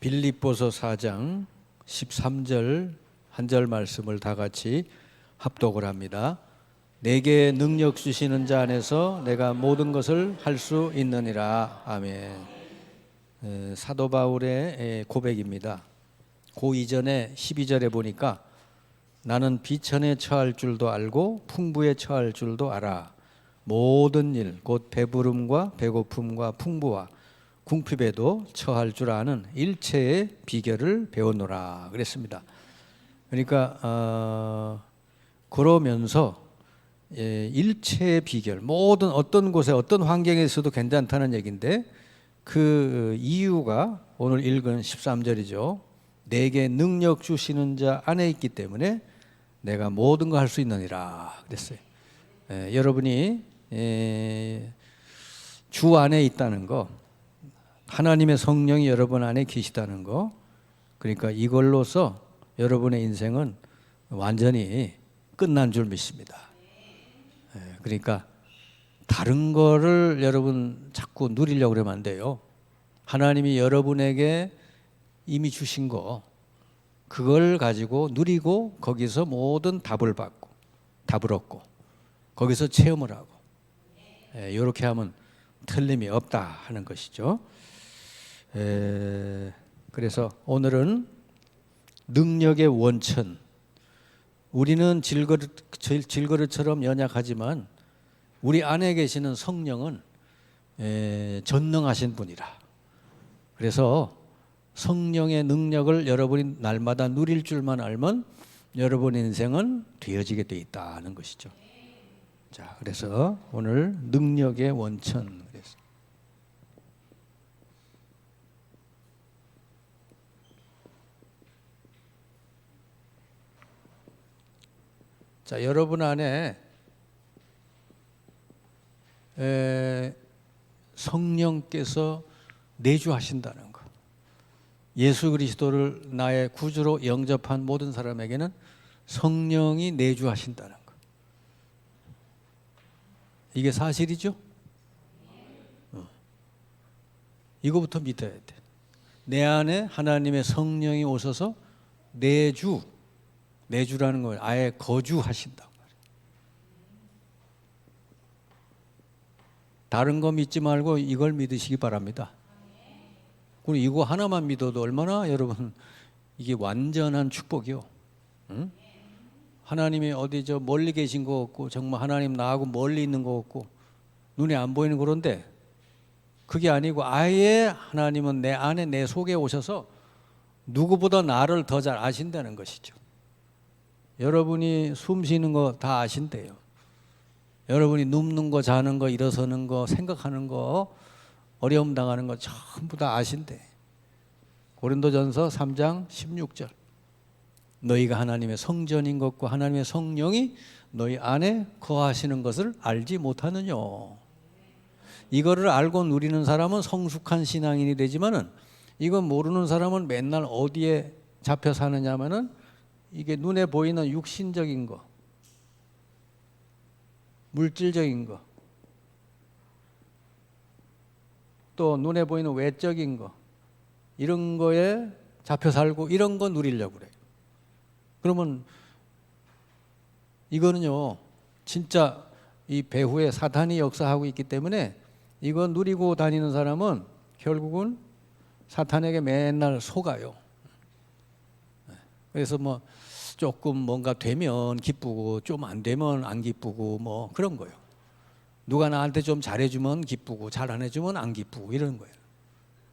빌립보서 4장 13절 한 절 말씀을 다 같이 합독을 합니다. 내게 능력 주시는 자 안에서 내가 모든 것을 할 수 있느니라. 아멘. 에, 사도 바울의 에, 고백입니다. 고 이전에 12절에 보니까 나는 비천에 처할 줄도 알고 풍부에 처할 줄도 알아. 모든 일, 곧 배부름과 배고픔과 풍부와 궁핍에도 처할 줄 아는 일체의 비결을 배웠노라 그랬습니다. 그러니까 어, 그러면서 예, 일체의 비결, 모든 어떤 곳에 어떤 환경에서도 괜찮다는 얘기인데 그 이유가 오늘 읽은 13절이죠. 내게 능력 주시는 자 안에 있기 때문에 내가 모든 거할수 있느니라 그랬어요. 예, 여러분이 예, 주 안에 있다는 거, 하나님의 성령이 여러분 안에 계시다는 거, 그러니까 이걸로서 여러분의 인생은 완전히 끝난 줄 믿습니다. 예, 그러니까 다른 거를 여러분 자꾸 누리려고 그러면 안 돼요. 하나님이 여러분에게 이미 주신 거, 그걸 가지고 누리고 거기서 모든 답을 받고 답을 얻고 거기서 체험을 하고 예, 이렇게 하면 틀림이 없다 하는 것이죠. 에, 그래서 오늘은 능력의 원천. 우리는 질그릇, 질- 질그릇처럼 연약하지만 우리 안에 계시는 성령은 에, 전능하신 분이라. 그래서 성령의 능력을 여러분이 날마다 누릴 줄만 알면 여러분 인생은 되어지게 돼 있다는 것이죠. 자, 그래서 오늘 능력의 원천. 그래서 자, 여러분 안에 에, 성령께서 내주하신다는 것. 예수 그리스도를 나의 구주로 영접한 모든 사람에게는 성령이 내주하신다는 것. 이게 사실이죠? 어. 이거부터 믿어야 돼. 내 안에 하나님의 성령이 오셔서 내주, 내주라는 걸 아예 거주하신다고 말이에요. 다른 거 믿지 말고 이걸 믿으시기 바랍니다. 그리고 이거 하나만 믿어도 얼마나 여러분 이게 완전한 축복이요. 응? 하나님이 어디 저 멀리 계신 거 없고 정말 하나님 나하고 멀리 있는 거 없고 눈에 안 보이는 그런데 그게 아니고 아예 하나님은 내 안에 내 속에 오셔서 누구보다 나를 더 잘 아신다는 것이죠. 여러분이 숨 쉬는 거 다 아신대요. 여러분이 눕는 거, 자는 거, 일어서는 거, 생각하는 거, 어려움 당하는 거 전부 다 아신대. 고린도전서 3장 16절. 너희가 하나님의 성전인 것과 하나님의 성령이 너희 안에 거하시는 것을 알지 못하느냐. 이거를 알고 누리는 사람은 성숙한 신앙인이 되지만은 이건 모르는 사람은 맨날 어디에 잡혀 사느냐면은 이게 눈에 보이는 육신적인 거, 물질적인 거, 또 눈에 보이는 외적인 거, 이런 거에 잡혀 살고 이런 거 누리려고 그래요. 그러면 이거는요, 진짜 이 배후에 사탄이 역사하고 있기 때문에 이거 누리고 다니는 사람은 결국은 사탄에게 맨날 속아요. 그래서 뭐 조금 뭔가 되면 기쁘고 좀 안 되면 안 기쁘고 뭐 그런 거예요. 누가 나한테 좀 잘해주면 기쁘고 잘 안 해주면 안 기쁘고 이런 거예요.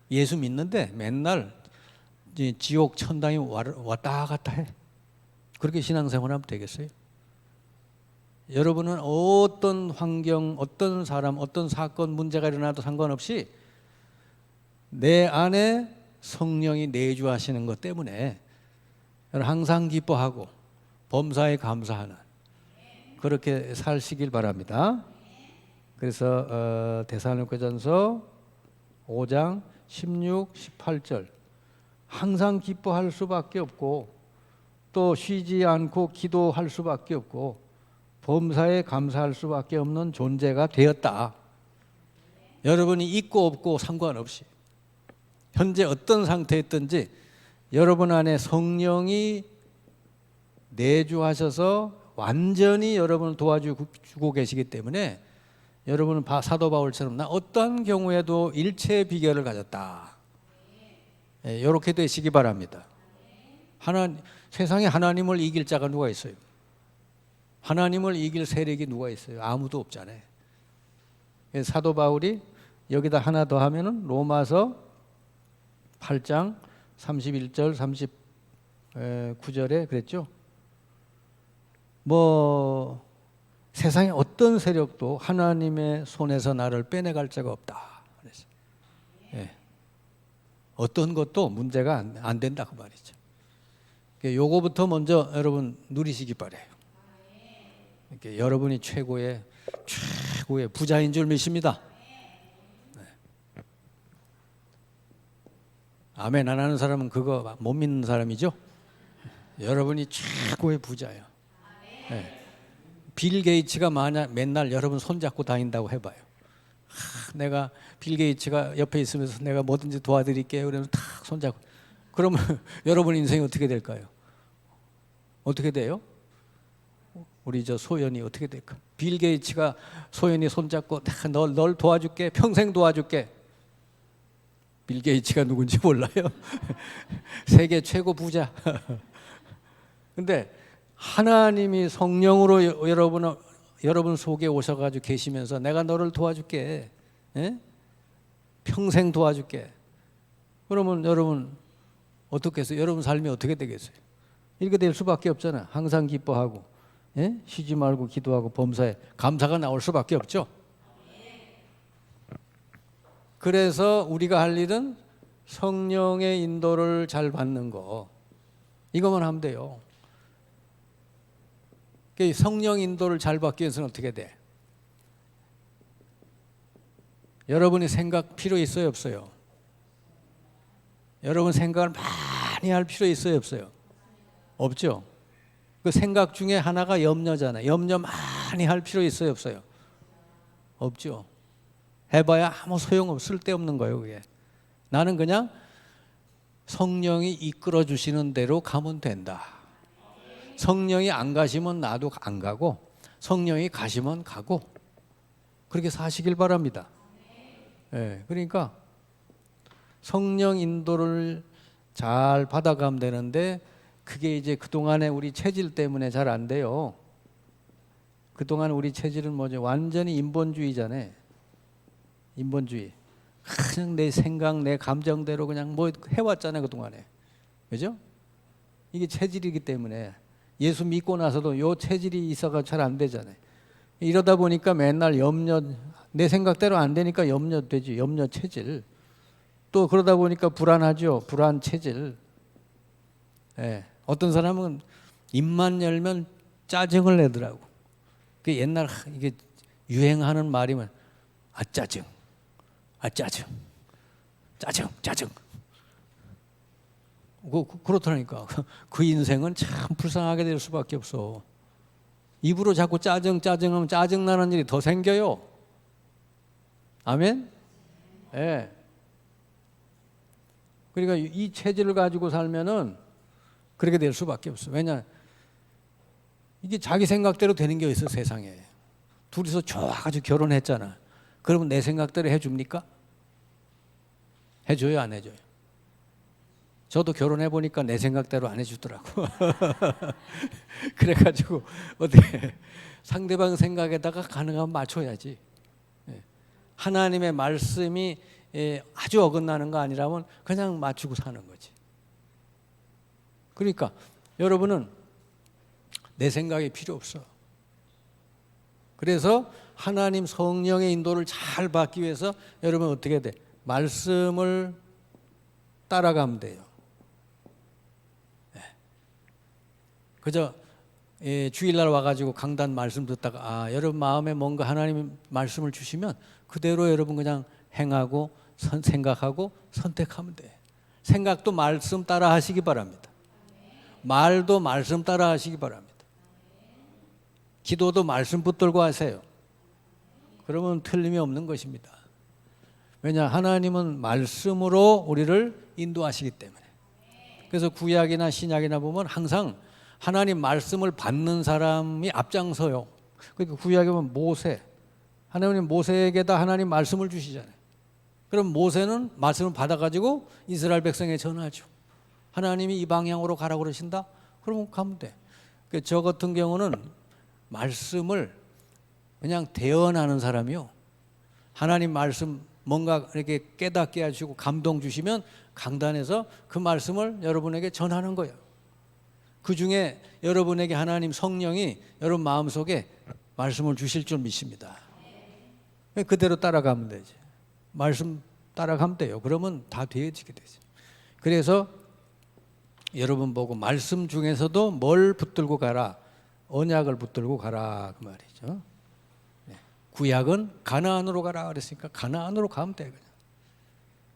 예수 믿는데 맨날 이 지옥 천당이 왔다 갔다 해. 그렇게 신앙생활하면 되겠어요? 여러분은 어떤 환경, 어떤 사람, 어떤 사건, 문제가 일어나도 상관없이 내 안에 성령이 내주하시는 것 때문에 항상 기뻐하고 범사에 감사하는 그렇게 살시길 바랍니다. 그래서 어, 데살로니가전서 5장 16, 18절 항상 기뻐할 수밖에 없고 또 쉬지 않고 기도할 수밖에 없고 범사에 감사할 수밖에 없는 존재가 되었다. 여러분이 있고 없고 상관없이 현재 어떤 상태에 있든지 여러분 안에 성령이 내주하셔서 완전히 여러분을 도와주고 계시기 때문에 여러분은 바- 사도 바울처럼 나 어떠한 경우에도 일체의 비결을 가졌다. 예, 이렇게 되시기 바랍니다. 하나 세상에 하나님을 이길 자가 누가 있어요? 하나님을 이길 세력이 누가 있어요? 아무도 없잖아요. 예, 사도 바울이 여기다 하나 더 하면은 로마서 8장 31절 39절에 그랬죠. 뭐 세상에 어떤 세력도 하나님의 손에서 나를 빼내갈 자가 없다. 그랬어요. 예. 어떤 것도 문제가 안, 안 된다 그 말이죠. 요거부터 먼저 여러분 누리시기 바래요. 이렇게 여러분이 최고의 최고의 부자인 줄 믿습니다. 아멘 안 하는 사람은 그거 못 믿는 사람이죠. 여러분이 최고의 부자예요. 네. 빌 게이츠가 만약 맨날 여러분 손잡고 다닌다고 해봐요. 하, 내가 빌 게이츠가 옆에 있으면서 내가 뭐든지 도와드릴게요. 그러면 탁 손잡고. 그러면 여러분 인생이 어떻게 될까요? 어떻게 돼요? 우리 저 소연이 어떻게 될까? 빌 게이츠가 소연이 손잡고 널, 널 도와줄게 평생 도와줄게. 빌 게이츠가 누군지 몰라요. 세계 최고 부자. 근데 하나님이 성령으로 여- 여러분 여러분 속에 오셔가지고 계시면서 내가 너를 도와줄게. 예? 평생 도와줄게. 그러면 여러분 어떻겠어요? 여러분 삶이 어떻게 되겠어요? 이렇게 될 수밖에 없잖아. 항상 기뻐하고 예? 쉬지 말고 기도하고 범사에 감사가 나올 수밖에 없죠. 그래서 우리가 할 일은 성령의 인도를 잘 받는 거 이것만 하면 돼요. 그 성령 인도를 잘 받기 위해서는 어떻게 돼? 여러분이 생각 필요 있어요, 없어요? 여러분 생각을 많이 할 필요 있어요, 없어요? 없죠. 그 생각 중에 하나가 염려잖아요. 염려 많이 할 필요 있어요, 없어요? 없죠. 해봐야 아무 소용 없, 쓸데없는 거예요, 그게. 나는 그냥 성령이 이끌어 주시는 대로 가면 된다. 성령이 안 가시면 나도 안 가고, 성령이 가시면 가고, 그렇게 사시길 바랍니다. 예, 그러니까 성령 인도를 잘 받아가면 되는데, 그게 이제 그동안에 우리 체질 때문에 잘 안 돼요. 그동안 우리 체질은 뭐죠? 완전히 인본주의잖아요. 인본주의. 그냥 내 생각, 내 감정대로 그냥 뭐 해왔잖아요 그동안에, 그죠? 이게 체질이기 때문에 예수 믿고 나서도 요 체질이 있어가 잘 안 되잖아요. 이러다 보니까 맨날 염려, 내 생각대로 안 되니까 염려되지, 염려 체질. 또 그러다 보니까 불안하죠, 불안 체질. 예, 어떤 사람은 입만 열면 짜증을 내더라고. 그 옛날 하- 이게 유행하는 말이면 아 짜증. 아 짜증, 짜증, 짜증. 그, 그- 그렇더라니까. 그 인생은 참 불쌍하게 될 수밖에 없어. 입으로 자꾸 짜증, 짜증하면 짜증 나는 일이 더 생겨요. 아멘. 예. 그러니까 이 체질을 가지고 살면은 그렇게 될 수밖에 없어. 왜냐? 이게 자기 생각대로 되는 게 있어 세상에. 둘이서 좋아가지고 결혼했잖아. 그러면 내 생각대로 해줍니까? 해줘요, 안 해줘요? 저도 결혼해 보니까 내 생각대로 안 해주더라고. 그래가지고 어떻게 상대방 생각에다가 가능하면 맞춰야지. 예. 하나님의 말씀이 예, 아주 어긋나는 거 아니라면 그냥 맞추고 사는 거지. 그러니까 여러분은 내 생각이 필요 없어. 그래서 하나님 성령의 인도를 잘 받기 위해서 여러분 어떻게 돼? 말씀을 따라가면 돼요. 예. 그저 예, 주일날 와가지고 강단 말씀 듣다가 아 여러분 마음에 뭔가 하나님 말씀을 주시면 그대로 여러분 그냥 행하고 선, 생각하고 선택하면 돼. 생각도 말씀 따라 하시기 바랍니다. 말도 말씀 따라 하시기 바랍니다. 기도도 말씀 붙들고 하세요. 그러면 틀림이 없는 것입니다. 왜냐 하나님은 말씀으로 우리를 인도하시기 때문에. 그래서 구약이나 신약이나 보면 항상 하나님 말씀을 받는 사람이 앞장서요. 그러니까 구약에 보면 모세 하나님 모세에게다 하나님 말씀을 주시잖아요. 그럼 모세는 말씀을 받아가지고 이스라엘 백성에 전하죠. 하나님이 이 방향으로 가라고 그러신다? 그러면 가면 돼. 그저 같은 경우는 말씀을 그냥 대언하는 사람이요. 하나님 말씀 뭔가 이렇게 깨닫게 하시고 감동 주시면 강단에서 그 말씀을 여러분에게 전하는 거예요. 그 중에 여러분에게 하나님 성령이 여러분 마음속에 말씀을 주실 줄 믿습니다. 그대로 따라가면 되지. 말씀 따라가면 돼요. 그러면 다 되어지게 되죠. 그래서 여러분 보고 말씀 중에서도 뭘 붙들고 가라. 언약을 붙들고 가라 그 말이죠. 네. 구약은 가나안으로 가라 그랬으니까 가나안으로 가면 돼 그냥.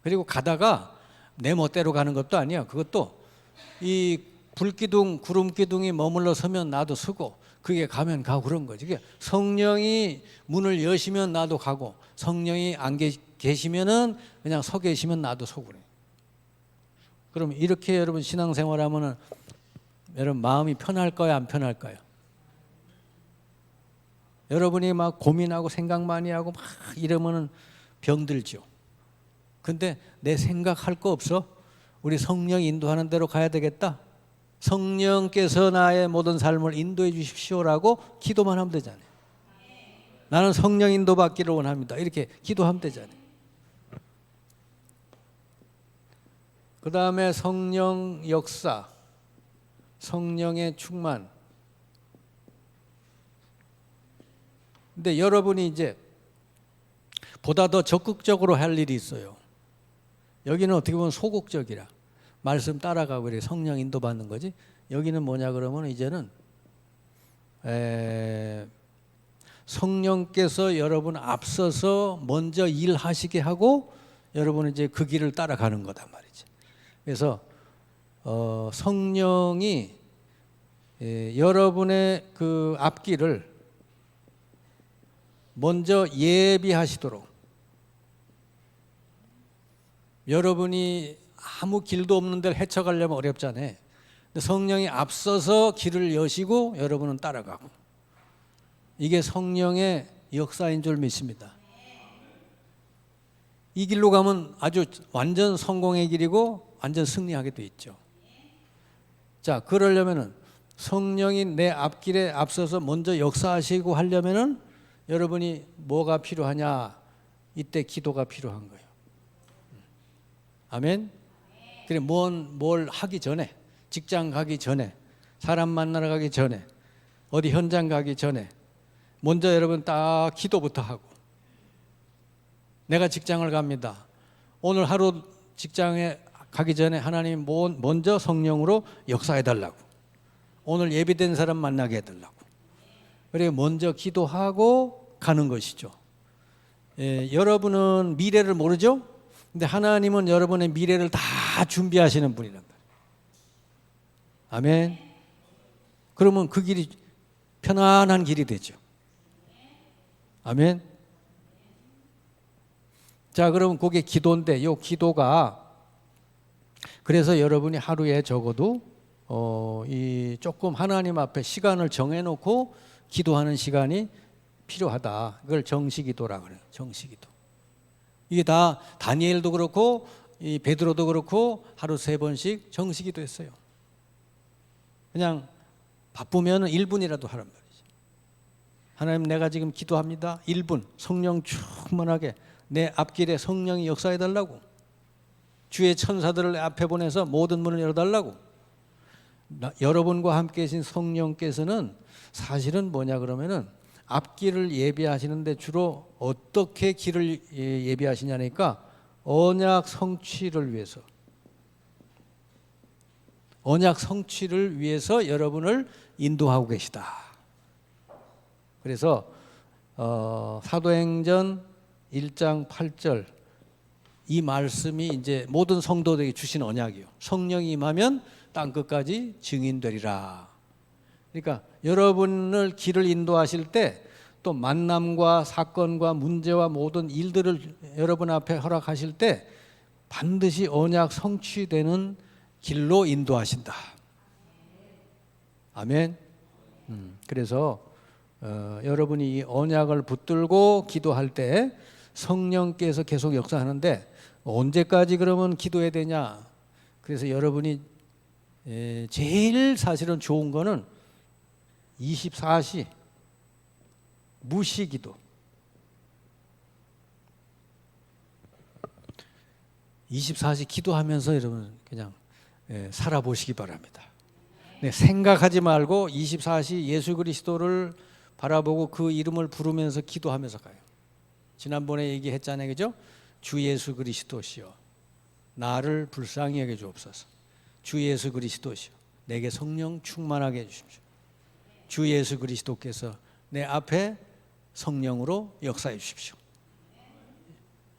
그리고 가다가 내 멋대로 가는 것도 아니야. 그것도 이 불기둥 구름 기둥이 머물러 서면 나도 서고 그게 가면 가고 그런 거지. 그게 성령이 문을 여시면 나도 가고 성령이 안 계- 계시면은 그냥 서 계시면 나도 서고 그래. 그럼 이렇게 여러분 신앙생활 하면은 여러분 마음이 편할까요, 안 편할까요? 여러분이 막 고민하고 생각 많이 하고 막 이러면은 병들죠. 근데 내 생각할 거 없어? 우리 성령 인도하는 대로 가야 되겠다. 성령께서 나의 모든 삶을 인도해 주십시오라고 기도만 하면 되잖아요. 나는 성령 인도 받기를 원합니다. 이렇게 기도하면 되잖아요. 그 다음에 성령 역사, 성령의 충만. 근데 여러분이 이제 보다 더 적극적으로 할 일이 있어요. 여기는 어떻게 보면 소극적이라 말씀 따라가고 이렇게 성령 인도 받는 거지. 여기는 뭐냐 그러면 이제는 에, 성령께서 여러분 앞서서 먼저 일하시게 하고 여러분은 이제 그 길을 따라가는 거단 말이지. 그래서 어, 성령이 에, 여러분의 그 앞길을 먼저 예비하시도록 여러분이 아무 길도 없는 데를 헤쳐가려면 어렵잖아요. 근데 성령이 앞서서 길을 여시고 여러분은 따라가고 이게 성령의 역사인 줄 믿습니다. 이 길로 가면 아주 완전 성공의 길이고 완전 승리하게 돼 있죠. 자, 그러려면은 성령이 내 앞길에 앞서서 먼저 역사하시고 하려면은 여러분이 뭐가 필요하냐? 이때 기도가 필요한 거예요. 아멘. 그래 뭔뭘 하기 전에 직장 가기 전에 사람 만나러 가기 전에 어디 현장 가기 전에 먼저 여러분 딱 기도부터 하고 내가 직장을 갑니다. 오늘 하루 직장에 가기 전에 하나님 먼저 성령으로 역사해 달라고. 오늘 예비된 사람 만나게 해 달라고. 그래 먼저 기도하고 가는 것이죠. 예, 여러분은 미래를 모르죠? 근데 하나님은 여러분의 미래를 다 준비하시는 분이란 말이에요. 아멘. 그러면 그 길이 편안한 길이 되죠. 아멘. 자, 그러면 그게 기도인데, 요 기도가 그래서 여러분이 하루에 적어도 어, 이 조금 하나님 앞에 시간을 정해놓고 기도하는 시간이 필요하다. 그걸 정시기도라 그래요. 정시기도. 이게 다 다니엘도 그렇고 이 베드로도 그렇고 하루 세 번씩 정시기도 했어요. 그냥 바쁘면 1분이라도 하란 말이죠. 하나님 내가 지금 기도합니다. 1분 성령 충만하게 내 앞길에 성령이 역사해 달라고. 주의 천사들을 앞에 보내서 모든 문을 열어 달라고. 여러분과 함께 계신 성령께서는 사실은 뭐냐 그러면은 앞길을 예비하시는데 주로 어떻게 길을 예- 예비하시냐니까 언약 성취를 위해서 언약 성취를 위해서 여러분을 인도하고 계시다. 그래서 어, 사도행전 1장 8절 이 말씀이 이제 모든 성도들에게 주신 언약이요. 성령이 임하면 땅 끝까지 증인되리라. 그러니까 여러분을 길을 인도하실 때 또 만남과 사건과 문제와 모든 일들을 여러분 앞에 허락하실 때 반드시 언약 성취되는 길로 인도하신다. 아멘. 음, 그래서 어, 여러분이 이 언약을 붙들고 기도할 때 성령께서 계속 역사하는데 언제까지 그러면 기도해야 되냐? 그래서 여러분이 에, 제일 사실은 좋은 거는 24시 무시기도. 24시 기도하면서 여러분 그냥 예, 살아보시기 바랍니다. 네, 생각하지 말고 24시 예수 그리스도를 바라보고 그 이름을 부르면서 기도하면서 가요. 지난번에 얘기했잖아요. 그죠? 주 예수 그리스도시여 나를 불쌍히 여겨 주옵소서. 주 예수 그리스도시여 내게 성령 충만하게 해 주십시오. 주 예수 그리스도께서 내 앞에 성령으로 역사해 주십시오.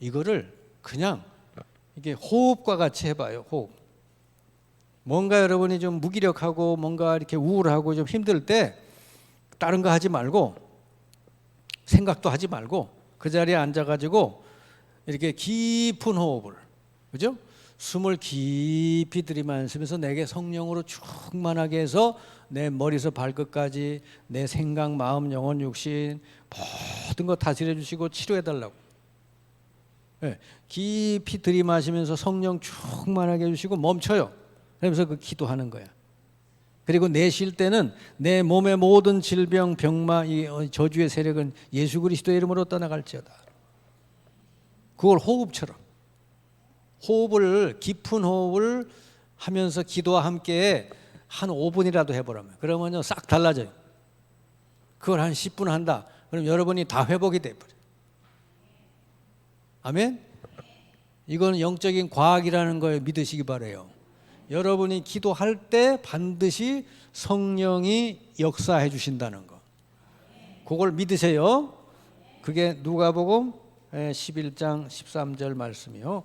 이거를 그냥 이게 호흡과 같이 해봐요. 호흡. 뭔가 여러분이 좀 무기력하고 뭔가 이렇게 우울하고 좀 힘들 때 다른 거 하지 말고 생각도 하지 말고 그 자리에 앉아가지고 이렇게 깊은 호흡을 그죠? 숨을 깊이 들이마시면서 내게 성령으로 충만하게 해서 내 머리에서 발끝까지 내 생각, 마음, 영혼, 육신 모든 거 다스려 주시고 치료해 달라고. 네, 깊이 들이마시면서 성령 충만하게 해주시고 멈춰요. 그러면서 그 기도하는 거야. 그리고 내쉴 때는 내 몸의 모든 질병, 병마, 이 어, 저주의 세력은 예수 그리스도의 이름으로 떠나갈지어다. 그걸 호흡처럼 호흡을 깊은 호흡을 하면서 기도와 함께 한 5분이라도 해보라면 그러면요 싹 달라져요. 그걸 한 10분 한다. 그럼 여러분이 다 회복이 돼버려. 아멘. 이건 영적인 과학이라는 걸 믿으시기 바래요. 여러분이 기도할 때 반드시 성령이 역사해 주신다는 거. 그걸 믿으세요. 그게 누가복음 11장 13절 말씀이요.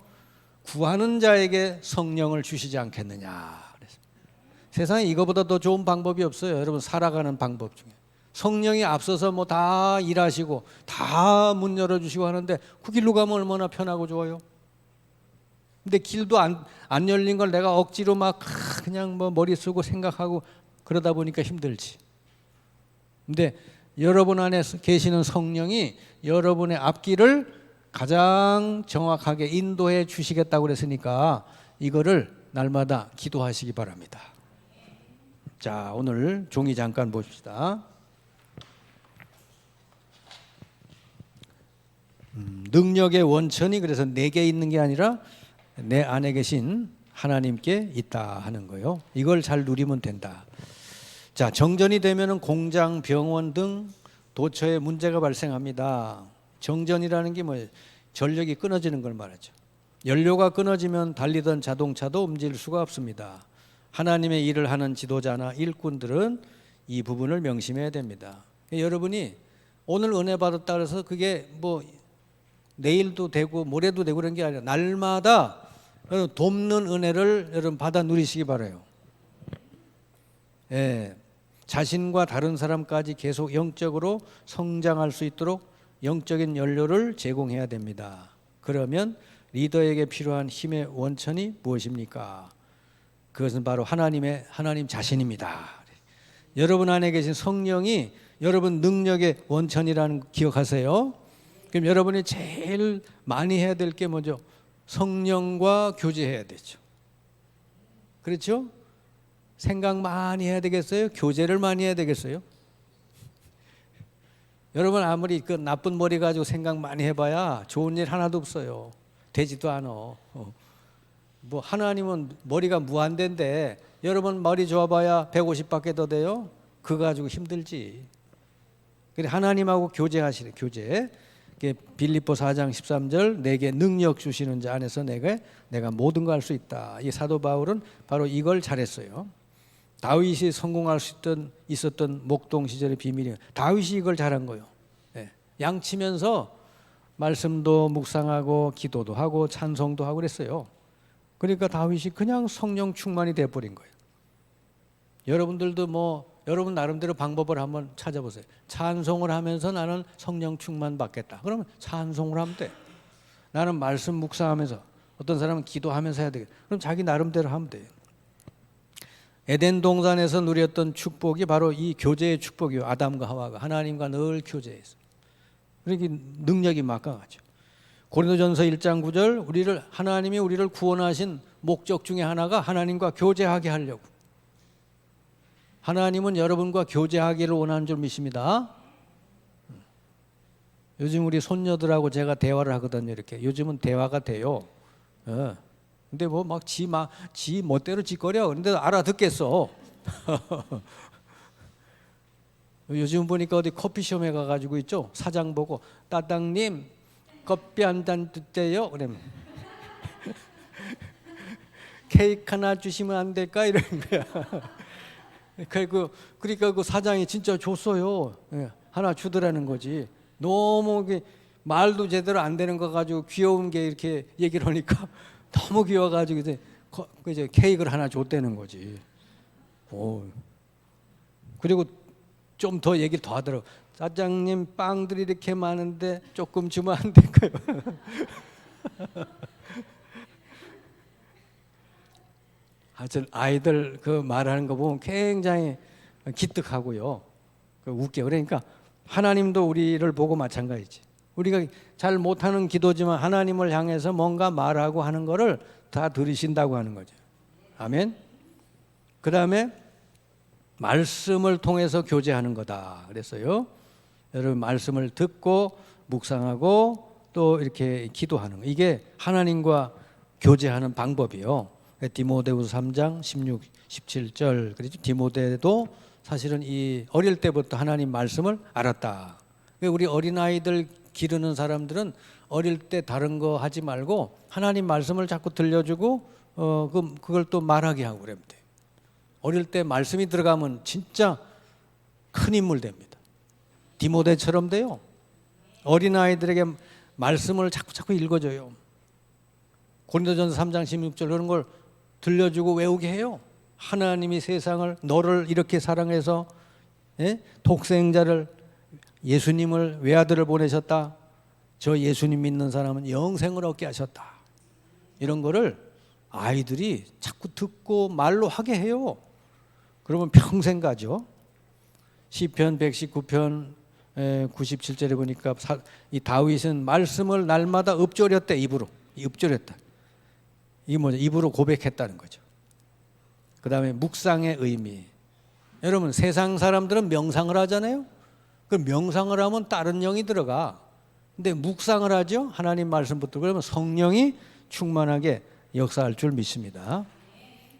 구하는 자에게 성령을 주시지 않겠느냐. 그래서 세상에 이거보다 더 좋은 방법이 없어요. 여러분 살아가는 방법 중에. 성령이 앞서서 뭐 다 일하시고 다 문 열어주시고 하는데 그 길로 가면 얼마나 편하고 좋아요. 근데 길도 안, 안 열린 걸 내가 억지로 막 그냥 뭐 머리 쓰고 생각하고 그러다 보니까 힘들지. 근데 여러분 안에 계시는 성령이 여러분의 앞길을 가장 정확하게 인도해 주시겠다고 그랬으니까 이거를 날마다 기도하시기 바랍니다. 자, 오늘 종이 잠깐 봅시다. 음, 능력의 원천이 그래서 내게 있는 게 아니라 내 안에 계신 하나님께 있다 하는 거요. 이걸 잘 누리면 된다. 자, 정전이 되면은 공장, 병원 등 도처에 문제가 발생합니다. 정전이라는 게 뭐 전력이 끊어지는 걸 말하죠. 연료가 끊어지면 달리던 자동차도 움직일 수가 없습니다. 하나님의 일을 하는 지도자나 일꾼들은 이 부분을 명심해야 됩니다. 여러분이 오늘 은혜 받았다 그래서 그게 뭐 내일도 되고 모레도 되고 그런 게 아니라 날마다 돕는 은혜를 여러분 받아 누리시기 바라요. 예. 자신과 다른 사람까지 계속 영적으로 성장할 수 있도록 영적인 연료를 제공해야 됩니다. 그러면 리더에게 필요한 힘의 원천이 무엇입니까? 그것은 바로 하나님의 하나님 자신입니다. 여러분 안에 계신 성령이 여러분 능력의 원천이라는 거 기억하세요. 그럼 여러분이 제일 많이 해야 될게 뭐죠? 성령과 교제해야 되죠. 그렇죠? 생각 많이 해야 되겠어요? 교제를 많이 해야 되겠어요? 여러분 아무리 그 나쁜 머리 가지고 생각 많이 해봐야 좋은 일 하나도 없어요. 되지도 않아. 어. 뭐 하나님은 머리가 무한대인데 여러분 머리 좋아봐야 150밖에 더 돼요. 그거 가지고 힘들지. 그래 하나님하고 교제하시는 교제. 빌립보 4장 13절 내게 능력 주시는 자 안에서 내가 내가 모든 걸 할 수 있다. 이 사도 바울은 바로 이걸 잘했어요. 다윗이 성공할 수 있던 있었던 목동 시절의 비밀이 다윗이 이걸 잘한 거예요. 예. 양치면서 말씀도 묵상하고 기도도 하고 찬송도 하고 그랬어요. 그러니까 다윗이 그냥 성령 충만이 돼 버린 거예요. 여러분들도 뭐 여러분 나름대로 방법을 한번 찾아보세요. 찬송을 하면서 나는 성령 충만 받겠다. 그러면 찬송을 하면 돼. 나는 말씀 묵상하면서 어떤 사람은 기도하면서 해야 되겠다. 그럼 자기 나름대로 하면 돼요. 에덴 동산에서 누렸던 축복이 바로 이 교제의 축복이요. 아담과 하와가 하나님과 늘 교제했어. 그러니까 능력이 막강하죠. 고린도전서 1장 9절 우리를 하나님이 우리를 구원하신 목적 중에 하나가 하나님과 교제하게 하려고. 하나님은 여러분과 교제하기를 원하는 줄 믿습니다. 요즘 우리 손녀들하고 제가 대화를 하거든요. 이렇게 요즘은 대화가 돼요. 예. 근데 뭐 막 지 막 지 멋대로 짓거려. 근데 알아듣겠어. 요즘 보니까 어디 커피숍에 가가지고 있죠. 사장 보고 따당님 커피 한잔 드세요. 그러면 케이크 하나 주시면 안 될까 이런 거야. 그 그러니까 그 사장이 진짜 줬어요. 예, 하나 주더라는 거지. 너무 그 말도 제대로 안 되는 거 가지고 귀여운 게 이렇게 얘기를 하니까 너무 귀여워가지고 이제 거- 그 이제 케이크를 하나 줬다는 거지. 오. 그리고 좀 더 얘기를 더 하더라고. 사장님 빵들이 이렇게 많은데 조금 주면 안 될까요? 하여튼 아이들 그 말하는 거 보면 굉장히 기특하고요. 그 웃겨. 그러니까 하나님도 우리를 보고 마찬가지지. 우리가 잘 못하는 기도지만 하나님을 향해서 뭔가 말하고 하는 거를 다 들으신다고 하는 거죠. 아멘. 그 다음에 말씀을 통해서 교제하는 거다. 그랬어요. 여러분 말씀을 듣고 묵상하고 또 이렇게 기도하는 거. 이게 하나님과 교제하는 방법이요. 디모데후서 3장 16, 17절 그렇죠. 디모데도 사실은 이 어릴 때부터 하나님 말씀을 알았다. 우리 어린 아이들 기르는 사람들은 어릴 때 다른 거 하지 말고 하나님 말씀을 자꾸 들려주고 어 그 그걸 또 말하게 하고 그러면 돼. 어릴 때 말씀이 들어가면 진짜 큰 인물 됩니다. 디모데처럼 돼요. 어린 아이들에게 말씀을 자꾸 자꾸 읽어줘요. 고린도전서 3장 16절 그런 걸 들려주고 외우게 해요. 하나님이 세상을 너를 이렇게 사랑해서 예? 독생자를 예수님을 외아들을 보내셨다. 저 예수님 믿는 사람은 영생을 얻게 하셨다. 이런 거를 아이들이 자꾸 듣고 말로 하게 해요. 그러면 평생 가죠. 시편 119편 97절에 보니까 사- 이 다윗은 말씀을 날마다 읊조렸대 입으로. 읊조렸다. 이게 뭐죠? 입으로 고백했다는 거죠. 그다음에 묵상의 의미. 여러분 세상 사람들은 명상을 하잖아요. 그 명상을 하면 다른 영이 들어가. 근데 묵상을 하죠. 하나님 말씀부터 그러면 성령이 충만하게 역사할 줄 믿습니다.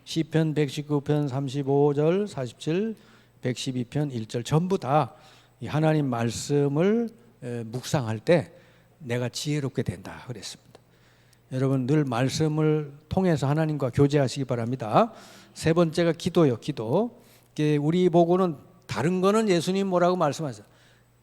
시편 119편 35절 47 112편 1절 전부 다이 하나님 말씀을 에, 묵상할 때 내가 지혜롭게 된다 그랬습니다. 여러분 늘 말씀을 통해서 하나님과 교제하시기 바랍니다. 세 번째가 기도요, 기도. 우리 보고는 다른 거는 예수님 뭐라고 말씀하셨어요.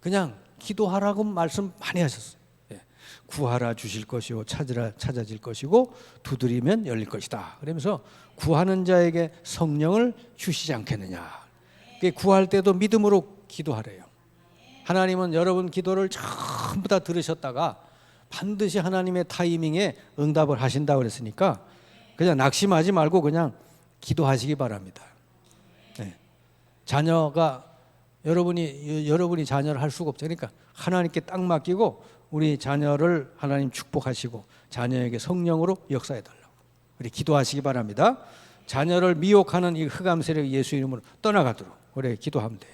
그냥 기도하라고 말씀 많이 하셨어요. 예. 구하라 주실 것이요, 찾으라 찾아질 것이고, 두드리면 열릴 것이다. 그러면서 구하는 자에게 성령을 주시지 않겠느냐. 구할 때도 믿음으로 기도하래요. 하나님은 여러분 기도를 전부 다 들으셨다가 반드시 하나님의 타이밍에 응답을 하신다 그랬으니까 그냥 낙심하지 말고 그냥 기도하시기 바랍니다. 네. 자녀가 여러분이 여러분이 자녀를 할 수가 없죠. 그러니까 하나님께 딱 맡기고 우리 자녀를 하나님 축복하시고 자녀에게 성령으로 역사해 달라고 우리 기도하시기 바랍니다. 자녀를 미혹하는 이 흑암 세력 예수 이름으로 떠나가도록 우리 기도하면 돼요.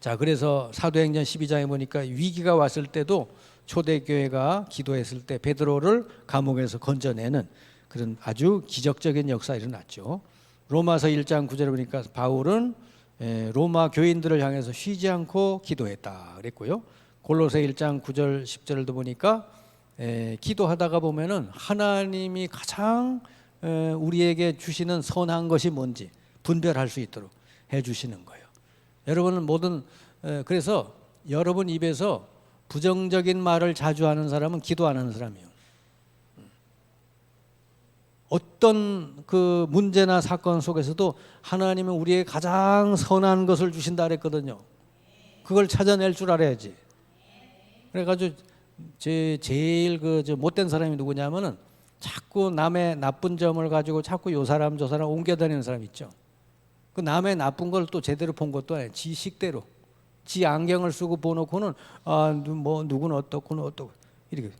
자, 그래서 사도행전 12장에 보니까 위기가 왔을 때도 초대교회가 기도했을 때 베드로를 감옥에서 건져내는 그런 아주 기적적인 역사 일어났죠. 로마서 1장 9절에 보니까 바울은 에, 로마 교인들을 향해서 쉬지 않고 기도했다 그랬고요. 골로새 1장 9절 10절도 보니까 에, 기도하다가 보면은 하나님이 가장 에, 우리에게 주시는 선한 것이 뭔지 분별할 수 있도록 해 주시는 거예요. 여러분은 모든 에, 그래서 여러분 입에서 부정적인 말을 자주 하는 사람은 기도 안 하는 사람이에요. 어떤 그 문제나 사건 속에서도 하나님은 우리의 가장 선한 것을 주신다 그랬거든요. 그걸 찾아낼 줄 알아야지. 그래가지고 제 제일 그저 못된 사람이 누구냐면은 자꾸 남의 나쁜 점을 가지고 자꾸 요 사람 저 사람 옮겨다니는 사람 있죠. 그 남의 나쁜 걸 또 제대로 본 것도 아니에요. 지 식대로. 지 안경을 쓰고 보놓고는 아뭐 누구는 어떻고는 어떻고 이렇게.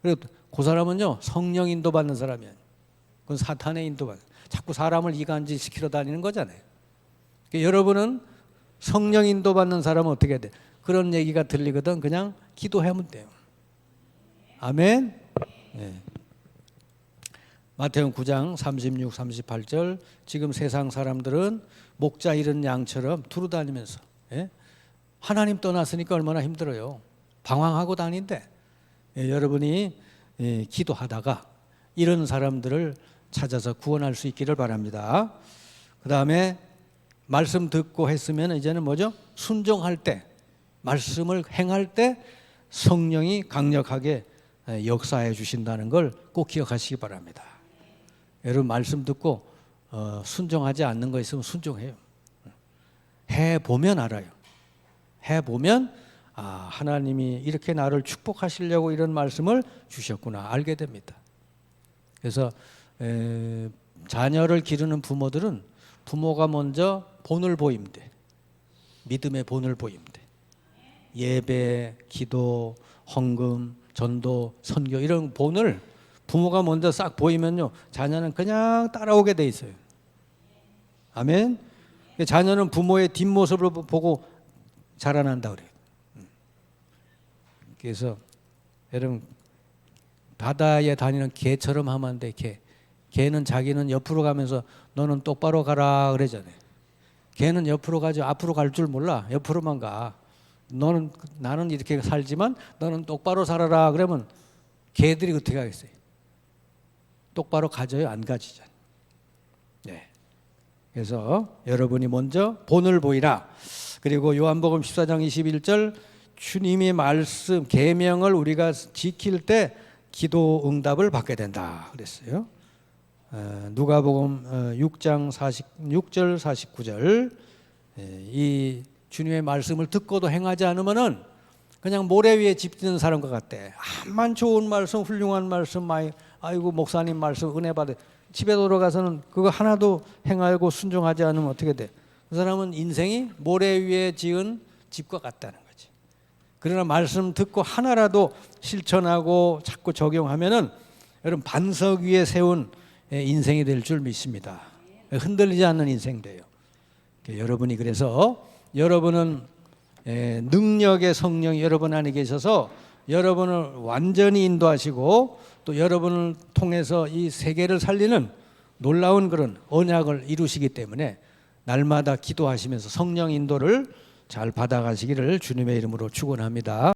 그리고 그 사람은요 성령 인도 받는 사람이에요. 그건 사탄의 인도 받. 자꾸 사람을 이간질 시키러 다니는 거잖아요. 그러니까 여러분은 성령 인도 받는 사람은 어떻게 해야 돼? 그런 얘기가 들리거든 그냥 기도하면 돼요. 아멘. 네. 마태복음 9장 36, 38절 지금 세상 사람들은 목자 잃은 양처럼 두루 다니면서 예? 하나님 떠났으니까 얼마나 힘들어요. 방황하고 다닌데 예, 여러분이 예, 기도하다가 이런 사람들을 찾아서 구원할 수 있기를 바랍니다. 그 다음에 말씀 듣고 했으면 이제는 뭐죠? 순종할 때 말씀을 행할 때 성령이 강력하게 예, 역사해 주신다는 걸 꼭 기억하시기 바랍니다. 여러분 말씀 듣고 어, 순종하지 않는 거 있으면 순종해요. 해 보면 알아요. 해 보면 아 하나님이 이렇게 나를 축복하시려고 이런 말씀을 주셨구나 알게 됩니다. 그래서 에, 자녀를 기르는 부모들은 부모가 먼저 본을 보임돼 믿음의 본을 보임돼 예배, 기도, 헌금, 전도, 선교 이런 본을 부모가 먼저 싹 보이면요 자녀는 그냥 따라오게 돼 있어요. 아멘. 자녀는 부모의 뒷모습을 보고 자라난다 그래요. 음. 그래서 여러분 바다에 다니는 개처럼 하면 안 돼. 개. 개는 자기는 옆으로 가면서 너는 똑바로 가라 그러잖아요. 개는 옆으로 가지 앞으로 갈 줄 몰라. 옆으로만 가. 너는 나는 이렇게 살지만 너는 똑바로 살아라 그러면 개들이 어떻게 하겠어요? 똑바로 가져요? 안 가지잖아요. 네. 그래서 여러분이 먼저 본을 보이라. 그리고 요한복음 14장 21절 주님의 말씀 계명을 우리가 지킬 때 기도 응답을 받게 된다 그랬어요. 어, 누가복음 어, 6장 46절 49절 예, 이 주님의 말씀을 듣고도 행하지 않으면은 그냥 모래 위에 집 짓는 사람과 같대. 암만 좋은 말씀, 훌륭한 말씀, 아이고 목사님 말씀 은혜 받아. 집에 돌아가서는 그거 하나도 행하고 순종하지 않으면 어떻게 돼? 그 사람은 인생이 모래 위에 지은 집과 같다는 거지. 그러나 말씀 듣고 하나라도 실천하고 자꾸 적용하면은 여러분 반석 위에 세운 인생이 될 줄 믿습니다. 흔들리지 않는 인생 돼요. 여러분이 그래서 여러분은 에, 능력의 성령이 여러분 안에 계셔서 여러분을 완전히 인도하시고 또 여러분을 통해서 이 세계를 살리는 놀라운 그런 언약을 이루시기 때문에 날마다 기도하시면서 성령 인도를 잘 받아가시기를 주님의 이름으로 축원합니다.